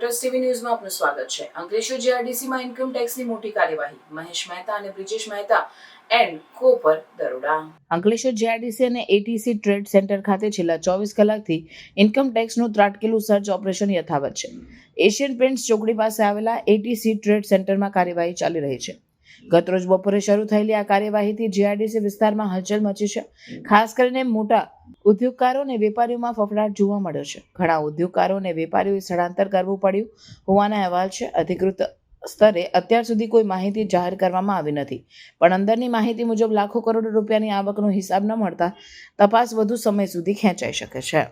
Plus TV ન્યૂઝમાં આપનું સ્વાગત છે. અંકલેશ્વર જીઆરડીસીમાં ઇન્કમ ટેક્સની મોટી કાર્યવાહી. મહેશ મહેતા અને બ્રિજેશ મહેતા એન્ડ કો પર દરોડા. અંકલેશ્વર જીઆરડીસી અને એટીસી ટ્રેડ સેન્ટર ખાતે છેલ્લા ચોવીસ કલાકથી ઇન્કમ ટેક્સનું ત્રાટકેલું સર્ચ ઓપરેશન યથાવત છે. એશિયન પેન્ટ્સ ચોકડી પાસે આવેલા એટીસી ટ્રેડ સેન્ટરમાં કાર્યવાહી ચાલી રહી છે. ગતરોજ બપોરે શરૂ થયેલી આ કાર્યવાહીથી જીઆરડીસી વિસ્તારમાં હલચલ મચી છે. ખાસ કરીને મોટા ઉદ્યોગકારો અને વેપારીઓમાં ફફડાટ જોવા મળ્યો છે. ઘણા ઉદ્યોગકારો અને વેપારીઓએ સ્થળાંતર કરવું પડ્યું હોવાના અહેવાલ છે. અધિકૃત સ્તરે અત્યાર સુધી કોઈ માહિતી જાહેર કરવામાં આવી નથી. પણ અંદરની માહિતી મુજબ લાખો કરોડ રૂપિયાની આવકનો હિસાબ ન મળતા તપાસ વધુ સમય સુધી ખેંચાઈ શકે છે.